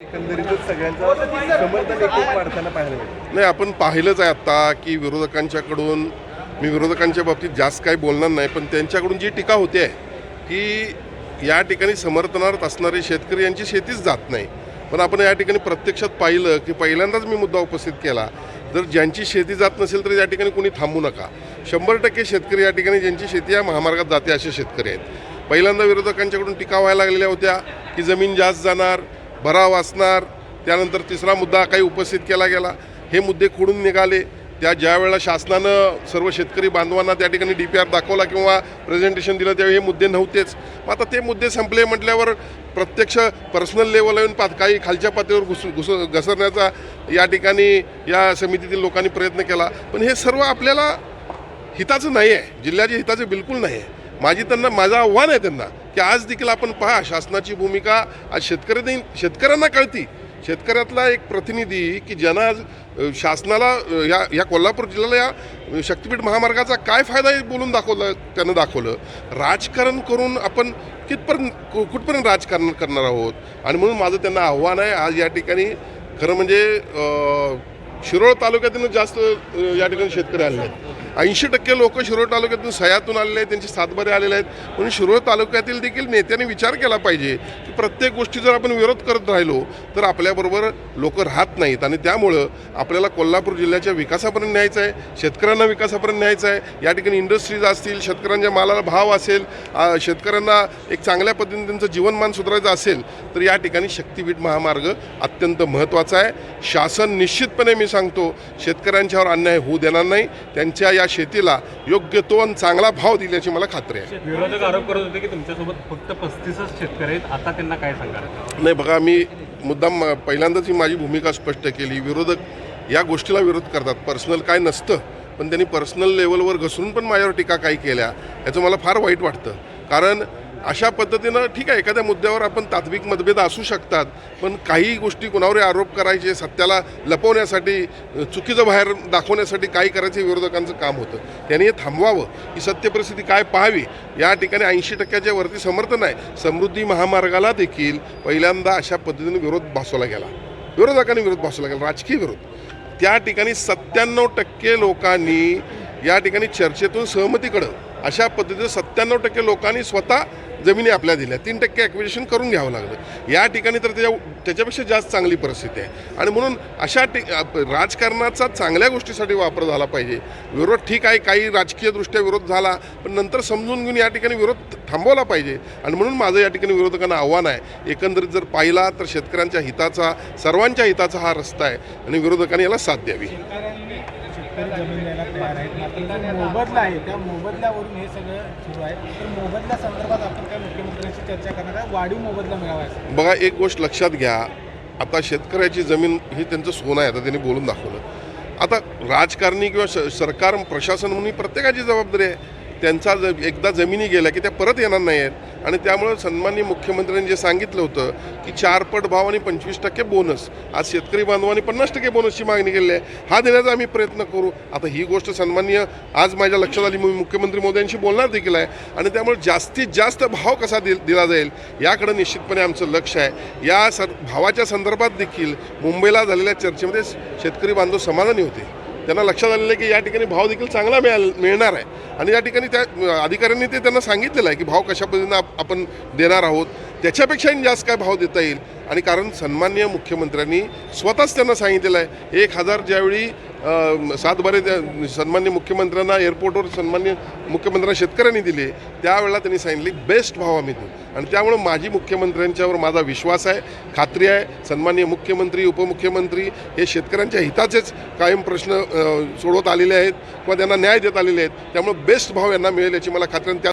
एकंदरीतच सगळ्यांचा समर्थन एकूण वाढताना पाहायला मिळतं. नाही आपण पाहिलंच आहे आत्ता की विरोधकांच्याकडून मी विरोधकांच्या बाबतीत जास्त काही बोलणार नाही पण त्यांच्याकडून जी टीका होते आहे की या ठिकाणी समर्थनार्थ असणारे शेतकरी यांची शेतीच जात नाही. पण आपण या ठिकाणी प्रत्यक्षात पाहिलं की पहिल्यांदाच मी मुद्दा उपस्थित केला जर ज्यांची शेती जात नसेल तर या ठिकाणी कोणी थांबू नका. शंभर टक्के शेतकरी या ठिकाणी ज्यांची शेती या महामार्गात जाते असे शेतकरी आहेत. पहिल्यांदा विरोधकांच्याकडून टीका व्हायला लागलेल्या होत्या की जमीन जास्त जाणार भराव असणार त्यानंतर तिसरा मुद्दा काही उपस्थित केला गेला. हे मुद्दे खोडून निघाले. त्या ज्या वेळेला शासनानं सर्व शेतकरी बांधवांना त्या ठिकाणी डी पी आर दाखवला किंवा प्रेझेंटेशन दिलं त्यावेळी हे मुद्दे नव्हतेच. मग आता ते मुद्दे संपले म्हटल्यावर प्रत्यक्ष पर्सनल लेवलला येऊन पात काही खालच्या पातळीवर घुस घुस घसरण्याचा या ठिकाणी या समितीतील लोकांनी प्रयत्न केला. पण हे सर्व आपल्याला हिताचं नाही आहे जिल्ह्याच्या हिताचं बिलकुल नाही आहे माझी त्यांना माझं आव्हान आहे त्यांना की आज देखील आपण पहा शासनाची भूमिका आज शेतकऱ्यांनी शेतकऱ्यांना कळती. शेतकऱ्यातला एक प्रतिनिधी की ज्यांना आज शासनाला या या कोल्हापूर जिल्ह्याला या शक्तीपीठ महामार्गाचा काय फायदा आहे बोलून दाखवलं त्यानं दाखवलं. राजकारण करून आपण कितपर्यंत कु- कुठपर्यंत राजकारण करणार आहोत? आणि म्हणून माझं त्यांना आव्हान आहे आज या ठिकाणी खरं म्हणजे शिरोळ तालुक्यातून जास्त या ठिकाणी शेतकरी आले आहेत. ऐंशी टक्के लोक शिरोळ तालुक्यातून सह्यातून आलेले आहेत त्यांचे सातबारे आलेले आहेत. म्हणून शिरोळ तालुक्यातील देखील नेत्यांनी विचार केला पाहिजे की प्रत्येक गोष्टी जर आपण विरोध करत राहिलो तर आपल्याबरोबर लोक राहत नाहीत. आणि त्यामुळं आपल्याला कोल्हापूर जिल्ह्याच्या विकासापर्यंत न्यायचं आहे शेतकऱ्यांना विकासापर्यंत न्यायचं आहे. या ठिकाणी इंडस्ट्रीज असतील शेतकऱ्यांच्या मालाला भाव असेल शेतकऱ्यांना एक चांगल्या पद्धतीने त्यांचं जीवनमान सुधारायचं असेल तर या ठिकाणी शक्तीपीठ महामार्ग अत्यंत महत्त्वाचा आहे. शासन निश्चितपणे मी सांगतो शेतकऱ्यांच्यावर अन्याय होऊ देणार नाही. त्यांच्या या शेतीला योग्य तो आणि चांगला भाव दिल्याची मला खात्री आहे. विरोधक आरोप करत होते की तुमच्यासोबत फक्त पस्तीसच शेतकरी आहेत. आता त्यांना काय सांगाल? नाही बघा मी मुद्दाम पहिल्यांदाच ही माझी भूमिका स्पष्ट केली. विरोधक या गोष्टीला विरोध करतात. पर्सनल काय नसतं पण त्यांनी पर्सनल लेवलवर घसरून पण माझ्यावर टीका काही केल्या. याचं मला फार वाईट वाटतं. कारण अशा पद्धतीनं ठीक आहे एखाद्या मुद्द्यावर आपण तात्विक मतभेद असू शकतात पण काही गोष्टी कुणावर आरोप करायचे सत्याला लपवण्यासाठी चुकीचं बाहेर दाखवण्यासाठी काही करायचं विरोधकांचं काम होतं. त्यांनी हे थांबवावं. ही सत्य परिस्थिती काय पाहावी? या ठिकाणी ऐंशी टक्क्याच्या वरती समर्थन आहे. समृद्धी महामार्गाला देखील पहिल्यांदा अशा पद्धतीने विरोध भासवला गेला. विरोधकांनी विरोध भासवला गेला राजकीय विरोध. त्या ठिकाणी सत्त्याण्णव टक्के लोकांनी या ठिकाणी चर्चेतून सहमतीकडं अशा पद्धतीनं सत्त्याण्णव टक्के लोकांनी स्वतः जमिनी आपल्या दिल्या. तीन टक्के ॲक्विजेशन करून घ्यावं लागलं. या ठिकाणी तर त्याच्या त्याच्यापेक्षा जास्त चांगली परिस्थिती आहे. आणि म्हणून अशा ठि राजकारणाचा चांगल्या गोष्टीसाठी वापर झाला पाहिजे. विरोध ठीक आहे काही राजकीयदृष्ट्या विरोध झाला पण नंतर समजून घेऊन या ठिकाणी विरोध थांबवला पाहिजे. आणि म्हणून माझं या ठिकाणी विरोधकांना आव्हान आहे एकंदरीत जर पाहिला तर शेतकऱ्यांच्या हिताचा सर्वांच्या हिताचा हा रस्ता आहे आणि विरोधकांनी याला साथ द्यावी. शेतकरी जमीन द्यायला तयार आहेत. मात्र जो मोबदला आहे. त्या मोबदल्यावरून हे सगळं सुरू आहे. तर मोबदल्या संदर्भात आपण काय मुख्यमंत्र्यांशी चर्चा करणार आहे? वाढीव मोबदला मिळावा आहे बघा एक गोष्ट लक्षात घ्या. आता शेतकऱ्याची जमीन हे त्यांचं सोनं आहे. आता त्यांनी बोलून दाखवलं. आता राजकारणी किंवा सरकार प्रशासन म्हणून प्रत्येकाची जबाबदारी आहे. त्यांचा ज एकदा जमिनी गेल्या की त्या परत येणार नाही आहेत आणि त्यामुळं सन्माननीय मुख्यमंत्र्यांनी जे सांगितलं होतं की चारपट भाव आणि पंचवीस टक्के बोनस आज शेतकरी बांधवांनी पन्नास टक्के बोनसची मागणी केली आहे. हा देण्याचा आम्ही प्रयत्न करू. आता ही गोष्ट सन्माननीय आज माझ्या लक्षात आली. मी मुख्यमंत्री मोदयांशी बोलणार देखील आहे. आणि त्यामुळे जास्तीत जास्त भाव कसा दि दिला जाईल याकडे निश्चितपणे आमचं लक्ष आहे. या स भावाच्या संदर्भात देखील मुंबईला झालेल्या चर्चेमध्ये शेतकरी बांधव समाधानी होते. त्यांना लक्षात आलेलं आहे की या ठिकाणी भाव देखील चांगला मिळाल मिळणार आहे. आणि या ठिकाणी त्या अधिकाऱ्यांनी ते त्यांना सांगितलेलं आहे की भाव कशा पद्धतीनं आपण देणार आहोत. त्याच्यापेक्षाही जास्त काय भाव देता येईल? आणि कारण सन्माननीय मुख्यमंत्र्यांनी स्वतःच त्यांना सांगितलेलं आहे एक हजार ज्यावेळी सातबारे त्या सन्मान्य मुख्यमंत्र्यांना एअरपोर्टवर सन्मान्य मुख्यमंत्र्यांना शेतकऱ्यांनी दिले त्यावेळेला त्यांनी सांगितले बेस्ट भाव आम्ही देऊ. आणि त्यामुळं माझी मुख्यमंत्र्यांच्यावर माझा विश्वास आहे खात्री आहे सन्मान्य मुख्यमंत्री उपमुख्यमंत्री हे शेतकऱ्यांच्या हिताचेच कायम प्रश्न सोडवत आलेले आहेत किंवा त्यांना न्याय देत आलेले आहेत त्यामुळे बेस्ट भाव यांना मिळेल याची मला खात्री आणि त्या